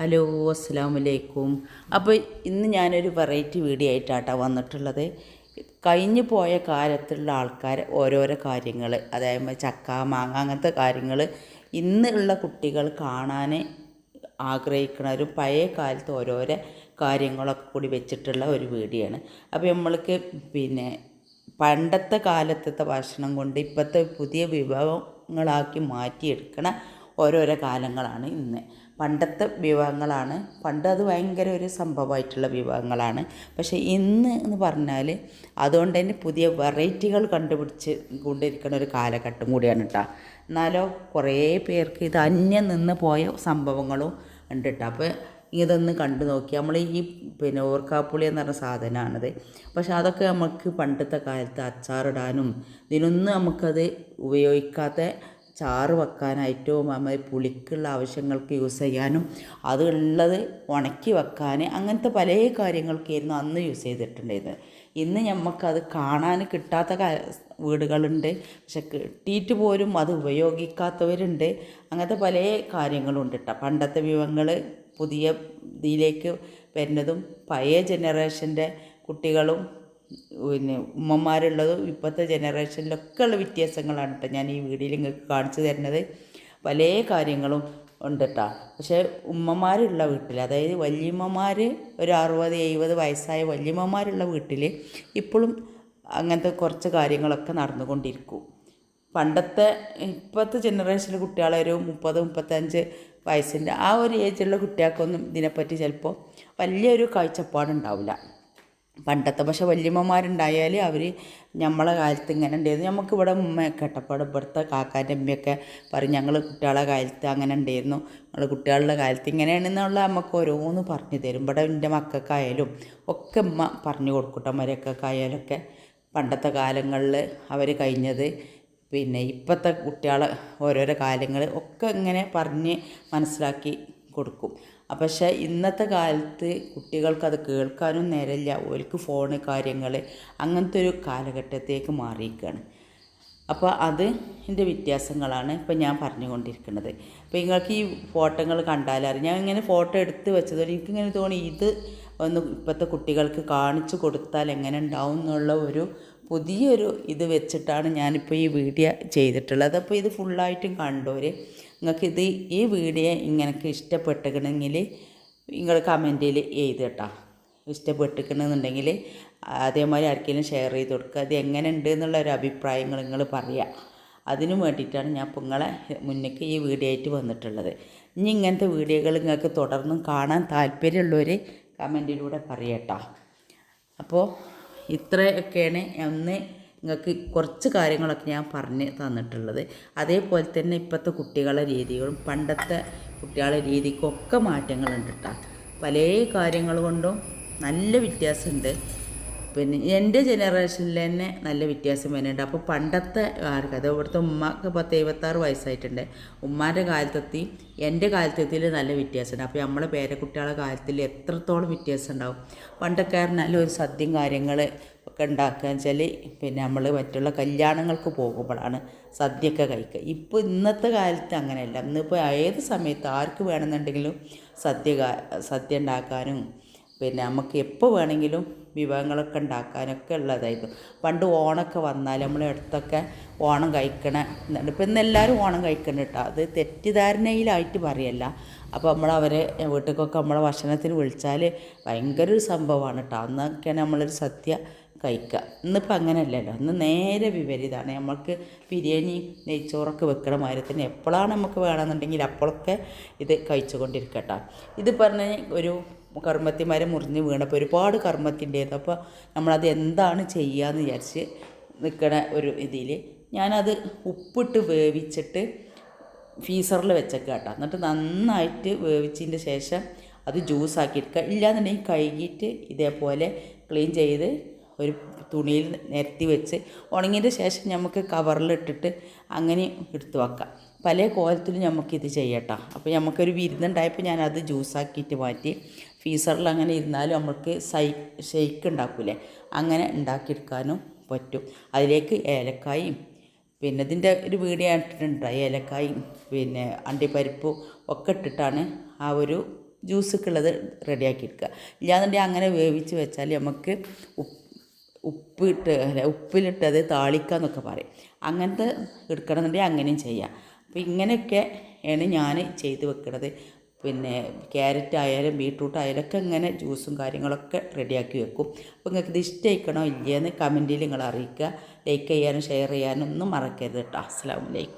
Hello അസ്സാം വലൈക്കും അപ്പോൾ ഇന്ന് ഞാനൊരു വെറൈറ്റി വീഡിയോ ആയിട്ടാട്ടോ വന്നിട്ടുള്ളത്. കഴിഞ്ഞു പോയ കാലത്തുള്ള ആൾക്കാർ ഓരോരോ കാര്യങ്ങൾ അതായത് ചക്ക മാങ്ങ അങ്ങനത്തെ കാര്യങ്ങൾ ഇന്നുള്ള കുട്ടികൾ കാണാൻ ആഗ്രഹിക്കുന്നവരും പഴയ കാലത്ത് ഓരോരോ കാര്യങ്ങളൊക്കെ കൂടി വെച്ചിട്ടുള്ള ഒരു വീഡിയോ ആണ് അപ്പോൾ നമ്മൾക്ക് പിന്നെ പണ്ടത്തെ കാലത്തത്തെ ഭക്ഷണം കൊണ്ട് ഇപ്പോഴത്തെ പുതിയ വിഭവങ്ങളാക്കി മാറ്റിയെടുക്കണ ഓരോരോ കാലങ്ങളാണ് ഇന്ന്. പണ്ടത്തെ വിഭവങ്ങളാണ് പണ്ട് അത് ഭയങ്കര ഒരു സംഭവമായിട്ടുള്ള വിഭവങ്ങളാണ് പക്ഷേ ഇന്ന് എന്ന് പറഞ്ഞാൽ അതുകൊണ്ട് തന്നെ പുതിയ വെറൈറ്റികൾ കണ്ടുപിടിച്ച് കൊണ്ടിരിക്കുന്ന ഒരു കാലഘട്ടം കൂടിയാണ് കേട്ടോ എന്നാലോ കുറേ പേർക്ക് ഇത് അന്യം നിന്ന് പോയ സംഭവങ്ങളും ഉണ്ട് കേട്ടോ അപ്പോൾ ഇതൊന്ന് കണ്ടു നോക്കി. നമ്മൾ ഈ പിന്നെ ഓർക്കാപ്പുളി എന്ന് പറഞ്ഞ സാധനമാണത്. പക്ഷെ അതൊക്കെ നമുക്ക് പണ്ടത്തെ കാലത്ത് അച്ചാറിടാനും ഇതിനൊന്നും നമുക്കത് ഉപയോഗിക്കാത്ത ചാറ് വെക്കാനായിട്ടും നമ്മൾ പുളിക്കുള്ള ആവശ്യങ്ങൾക്ക് യൂസ് ചെയ്യാനും അതുള്ളത് ഉണക്കി വെക്കാൻ അങ്ങനത്തെ പല കാര്യങ്ങൾക്കായിരുന്നു അന്ന് യൂസ് ചെയ്തിട്ടുണ്ടായിരുന്നത്. ഇന്ന് നമുക്കത് കാണാൻ കിട്ടാത്ത വീടുകളുണ്ട്. പക്ഷെ കിട്ടിയിട്ട് പോലും അത് ഉപയോഗിക്കാത്തവരുണ്ട്. അങ്ങനത്തെ പല കാര്യങ്ങളുണ്ട് കേട്ടോ പണ്ടത്തെ വിഭവങ്ങൾ പുതിയ ഇതിലേക്ക് വരുന്നതും പഴയ ജനറേഷന്റെ കുട്ടികളും പിന്നെ ഉമ്മമാരുള്ളതും ഇപ്പോഴത്തെ ജനറേഷനിലൊക്കെ ഉള്ള വ്യത്യാസങ്ങളാണ് കേട്ടോ. ഞാൻ ഈ വീഡിയോയിൽ നിങ്ങൾക്ക് കാണിച്ചു തരുന്നത്. പല കാര്യങ്ങളും ഉണ്ട് കേട്ടോ. പക്ഷേ ഉമ്മമാരുള്ള വീട്ടിൽ അതായത് വല്യമ്മമാർ ഒരു അറുപത് എഴുപത് വയസ്സായ വല്യമ്മമാരുള്ള വീട്ടിൽ ഇപ്പോഴും അങ്ങനത്തെ കുറച്ച് കാര്യങ്ങളൊക്കെ നടന്നുകൊണ്ടിരിക്കും. പണ്ടത്തെ ഇപ്പോഴത്തെ ജനറേഷനിലെ കുട്ടികളെ ഒരു മുപ്പത് മുപ്പത്തഞ്ച് വയസ്സിന്റെ ആ ഒരു ഏജിലുള്ള കുട്ടികൾക്കൊന്നും ഇതിനെപ്പറ്റി ചിലപ്പോൾ വലിയൊരു കാഴ്ചപ്പാടുണ്ടാവില്ല. പണ്ടത്തെ പക്ഷെ വല്യമ്മമാരുണ്ടായാൽ അവർ നമ്മളെ കാലത്ത് ഇങ്ങനെ ഉണ്ടായിരുന്നു. നമുക്കിവിടെ ഉമ്മയൊക്കെ ഇട്ടപ്പാട് ഇവിടുത്തെ കാക്കാന്റെ അമ്മയൊക്കെ പറയും ഞങ്ങൾ കുട്ടികളെ കാലത്ത് അങ്ങനെ ഉണ്ടായിരുന്നു. ഞങ്ങൾ കുട്ടികളുടെ കാലത്ത് ഇങ്ങനെയാണെന്നുള്ള നമുക്ക് ഓരോന്ന് പറഞ്ഞു തരും. ഇവിടെ എന്റെ മക്കൾക്കായാലും ഒക്കെ ഉമ്മ പറഞ്ഞു കൊടുക്കട്ടെ മരക്കൊക്കെ പണ്ടത്തെ കാലങ്ങളിൽ അവർ കഴിഞ്ഞത്. പിന്നെ ഇപ്പോഴത്തെ കുട്ടികളെ ഓരോരോ കാര്യങ്ങൾ ഒക്കെ ഇങ്ങനെ പറഞ്ഞ് മനസ്സിലാക്കി കൊടുക്കും. പക്ഷേ ഇന്നത്തെ കാലത്ത് കുട്ടികൾക്കത് കേൾക്കാനും നേരമില്ല. ഓർക്ക് ഫോണ് കാര്യങ്ങൾ അങ്ങനത്തെ ഒരു കാലഘട്ടത്തേക്ക് മാറിയിരിക്കുകയാണ്. അപ്പോൾ അത് എന്റെ വ്യത്യാസങ്ങളാണ് ഇപ്പം ഞാൻ പറഞ്ഞുകൊണ്ടിരിക്കുന്നത്. അപ്പോൾ നിങ്ങൾക്ക് ഈ ഫോട്ടോകൾ കണ്ടാലറിയാം ഞാൻ ഇങ്ങനെ ഫോട്ടോ എടുത്ത് വെച്ചത് എനിക്കിങ്ങനെ തോന്നി ഇത് ഒന്ന് ഇപ്പോഴത്തെ കുട്ടികൾക്ക് കാണിച്ചു കൊടുത്താൽ എങ്ങനെ ഉണ്ടാവും എന്നുള്ള ഒരു പുതിയൊരു ഇത് വെച്ചിട്ടാണ് ഞാനിപ്പോൾ ഈ വീഡിയോ ചെയ്തിട്ടുള്ളത്. അപ്പോൾ ഇത് ഫുള്ളായിട്ടും കണ്ടോര് നിങ്ങൾക്ക് ഇത് ഈ വീഡിയോ ഇങ്ങനക്ക് ഇഷ്ടപ്പെട്ടിക്കണമെങ്കിൽ നിങ്ങൾ കമന്റിൽ എഴുതട്ടോ ഇഷ്ടപ്പെട്ടിക്കണമെന്നുണ്ടെങ്കിൽ അതേമാതിരി ആർക്കെങ്കിലും ഷെയർ ചെയ്ത് കൊടുക്കുക. അത് എങ്ങനെ ഉണ്ട് എന്നുള്ള ഒരു അഭിപ്രായങ്ങൾ നിങ്ങൾ പറയുക. അതിനു വേണ്ടിയിട്ടാണ് ഞാൻ നിങ്ങളെ മുന്നേക്ക് ഈ വീഡിയോ ആയിട്ട് വന്നിട്ടുള്ളത്. ഇനി ഇങ്ങനത്തെ വീഡിയോകൾ നിങ്ങൾക്ക് തുടർന്നും കാണാൻ താല്പര്യമുള്ളവർ കമന്റിലൂടെ പറയട്ടോ അപ്പോൾ ഇത്രയൊക്കെയാണ്. ഒന്ന് നിങ്ങൾക്ക് കുറച്ച് കാര്യങ്ങളൊക്കെ ഞാൻ പറഞ്ഞ് തന്നിട്ടുള്ളത്. അതേപോലെ തന്നെ ഇപ്പോഴത്തെ കുട്ടികളുടെ രീതികളും പണ്ടത്തെ കുട്ടികളുടെ രീതിക്കൊക്കെ മാറ്റങ്ങളുണ്ട് കേട്ടോ പല കാര്യങ്ങൾ കൊണ്ടും നല്ല വ്യത്യാസമുണ്ട്. പിന്നെ എന്റെ ജനറേഷനിൽ തന്നെ നല്ല വ്യത്യാസം വരുന്നുണ്ട്. അപ്പോൾ പണ്ടത്തെ ആർക്ക് അത് ഇവിടുത്തെ ഉമ്മക്ക് പത്ത് എഴുപത്താറ് വയസ്സായിട്ടുണ്ട്. ഉമ്മാന്റെ കാലത്തെത്തി എന്റെ കാലത്തെത്തിൽ നല്ല വ്യത്യാസമുണ്ട്. അപ്പോൾ നമ്മളെ പേരക്കുട്ടികളുടെ കാലത്തിൽ എത്രത്തോളം വ്യത്യാസം ഉണ്ടാവും. പണ്ടൊക്കെ ഒരു സദ്യയും കാര്യങ്ങൾ ഒക്കെ ഉണ്ടാക്കുക വെച്ചാൽ പിന്നെ നമ്മൾ മറ്റുള്ള കല്യാണങ്ങൾക്ക് പോകുമ്പോഴാണ് സദ്യയൊക്കെ കഴിക്കുക. ഇപ്പോൾ ഇന്നത്തെ കാലത്ത് അങ്ങനെയല്ല. ഇന്നിപ്പോൾ ഏത് സമയത്ത് ആർക്ക് വേണമെന്നുണ്ടെങ്കിലും സദ്യ സദ്യ ഉണ്ടാക്കാനും പിന്നെ നമുക്ക് എപ്പോൾ വേണമെങ്കിലും വിഭവങ്ങളൊക്കെ ഉണ്ടാക്കാനൊക്കെ ഉള്ളതായിരുന്നു. പണ്ട് ഓണമൊക്കെ വന്നാൽ നമ്മളെ അടുത്തൊക്കെ ഓണം കഴിക്കണ ഇപ്പം ഇന്ന് എല്ലാവരും ഓണം കഴിക്കണം കേട്ടോ അത് തെറ്റിദ്ധാരണയിലായിട്ട് പറയല്ല. അപ്പോൾ നമ്മൾ അവരെ വീട്ടിലേക്കൊക്കെ നമ്മളെ ഭക്ഷണത്തിന് വിളിച്ചാൽ ഭയങ്കര ഒരു സംഭവമാണ് കേട്ടോ അന്നൊക്കെയാണ് നമ്മളൊരു സദ്യ കഴിക്കുക ഇന്നിപ്പോൾ അങ്ങനെയല്ലല്ലോ. ഇന്ന് നേരെ വിപരീതമാണ് നമ്മൾക്ക് ബിരിയാണി നെയ്ച്ചോറൊക്കെ വെക്കണ മാതിരി തന്നെ എപ്പോഴാണ് നമുക്ക് വേണമെന്നുണ്ടെങ്കിൽ അപ്പോഴൊക്കെ ഇത് കഴിച്ചുകൊണ്ടിരിക്കട്ടോ ഇത് പറഞ്ഞ ഒരു കർമ്മത്തിമാരെ മുറിഞ്ഞ് വീണപ്പോൾ ഒരുപാട് കർമ്മത്തിന്റേത്. അപ്പോൾ നമ്മളത് എന്താണ് ചെയ്യുകയെന്ന് വിചാരിച്ച് നിൽക്കണ ഒരു ഇതിൽ ഞാനത് ഉപ്പിട്ട് വേവിച്ചിട്ട് ഫീസറിൽ വെച്ചേക്കുക കേട്ടോ. എന്നിട്ട് നന്നായിട്ട് വേവിച്ചതിന്റെ ശേഷം അത് ജ്യൂസാക്കി എടുക്കുക. ഇല്ലാന്നുണ്ടെങ്കിൽ കഴുകിയിട്ട് ഇതേപോലെ ക്ലീൻ ചെയ്ത് ഒരു തുണിയിൽ നിരത്തി വെച്ച് ഉണങ്ങിയതിന്റെ ശേഷം നമുക്ക് കവറിലിട്ടിട്ട് അങ്ങനെ എടുത്തു വെക്കാം. പല കോലത്തിലും നമുക്കിത് ചെയ്യട്ടോ. അപ്പോൾ നമുക്കൊരു വിരുന്നുണ്ടായപ്പോൾ ഞാനത് ജ്യൂസാക്കിയിട്ട് മാറ്റി. ഫീസറിൽ അങ്ങനെ ഇരുന്നാലും നമ്മൾക്ക് സൈ ഷെയ്ക്ക് ഉണ്ടാക്കൂലേ? അങ്ങനെ ഉണ്ടാക്കിയെടുക്കാനും പറ്റും. അതിലേക്ക് ഏലക്കായും പിന്നെ ഇതിന്റെ ഒരു വീഡിയോ ഇട്ടിട്ടുണ്ട് ഏലക്കായും പിന്നെ അണ്ടിപ്പരിപ്പും ഒക്കെ ഇട്ടിട്ടാണ് ആ ഒരു ജ്യൂസൊക്കെ റെഡിയാക്കി എടുക്കുക ഇല്ലാന്നുണ്ടെങ്കിൽ അങ്ങനെ വേവിച്ച് വെച്ചാൽ നമുക്ക് ഉപ്പ് ഉപ്പിട്ട് അല്ല ഉപ്പിലിട്ടത് താളിക്കുക എന്നൊക്കെ പറയും. അങ്ങനത്തെ എടുക്കണമെന്നുണ്ടെങ്കിൽ അങ്ങനെയും ചെയ്യാം. അപ്പോൾ ഇങ്ങനെയൊക്കെയാണ് ഞാൻ ചെയ്ത് വെക്കുന്നത് പിന്നെ ക്യാരറ്റ് ആയാലും ബീട്രൂട്ട് ആയാലും ഒക്കെ ഇങ്ങനെ ജ്യൂസും കാര്യങ്ങളൊക്കെ റെഡിയാക്കി വെക്കും. അപ്പോൾ നിങ്ങൾക്ക് ഇത് ഇഷ്ടമായിക്കണോ ഇല്ലയെന്ന് കമന്റിൽ നിങ്ങൾ അറിയിക്കുക ലൈക്ക് ചെയ്യാനും ഷെയർ ചെയ്യാനും ഒന്നും മറക്കരുത് കേട്ടോ അസ്സാം വലൈക്കും